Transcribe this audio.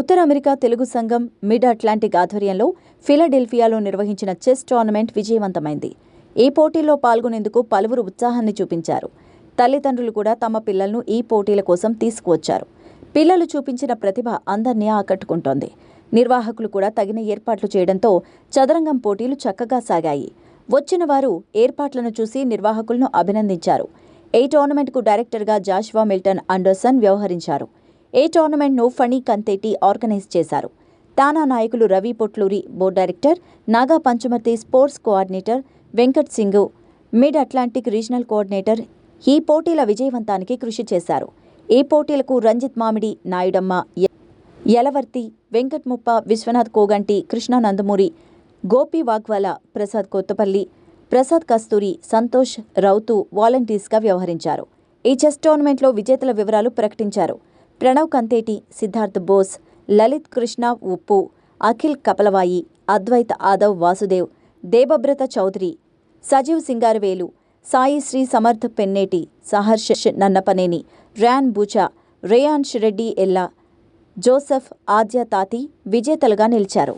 ఉత్తర America Telugu సంఘం mid Atlantic ఆధ్వర్యంలో ఫిలడెల్ఫియాలో నిర్వహించిన చెస్ టోర్నమెంట్ విజయవంతమైంది. ఈ పోటీల్లో పాల్గొనేందుకు పలువురు ఉత్సాహాన్ని చూపించారు. తల్లిదండ్రులు కూడా తమ పిల్లలను ఈ పోటీల కోసం తీసుకువచ్చారు. పిల్లలు చూపించిన ప్రతిభ అందర్నీ ఆకట్టుకుంటోంది. నిర్వాహకులు కూడా తగిన ఏర్పాట్లు చేయడంతో చదరంగం పోటీలు చక్కగా సాగాయి. వచ్చిన వారు ఏర్పాట్లను చూసి నిర్వాహకులను అభినందించారు. ఈ టోర్నమెంట్కు డైరెక్టర్గా జాష్వా మిల్టన్ అండర్సన్ వ్యవహరించారు. ఏ టోర్నమెంట్ను ఫణి కంతేటి ఆర్గనైజ్ చేశారు? తానా నాయకులు Ravi Potluri board director Naga Panchamarthi sports coordinator Venkat Singh mid Atlantic regional coordinator ఈ పోటీల విజయవంతానికి కృషి చేశారు. ఈ పోటీలకు రంజిత్ మామిడి నాయుడమ్మ యలవర్తి వెంకట్ ముప్ప విశ్వనాథ్ కోగంటి కృష్ణ నందమూరి గోపి వాగ్వాల ప్రసాద్ కొత్తపల్లి ప్రసాద్ కస్తూరి సంతోష్ రౌతు వాలంటీర్స్గా వ్యవహరించారు. ఈ చెస్ టోర్నమెంట్లో విజేతల వివరాలు ప్రకటించారు. Pranav Kanteti Siddharth Bose Lalit Krishna Uppu Akhil Kapalavayi Advaita Aadav Vasudev Devabrata Chowdary Sajeev Singaravelu Sai Sri Samarth Penneti Saharsha Nannapaneni Ryan Bucha Reyansh Reddy Ella Joseph Aadya తాతి విజేతలుగా నిలిచారు.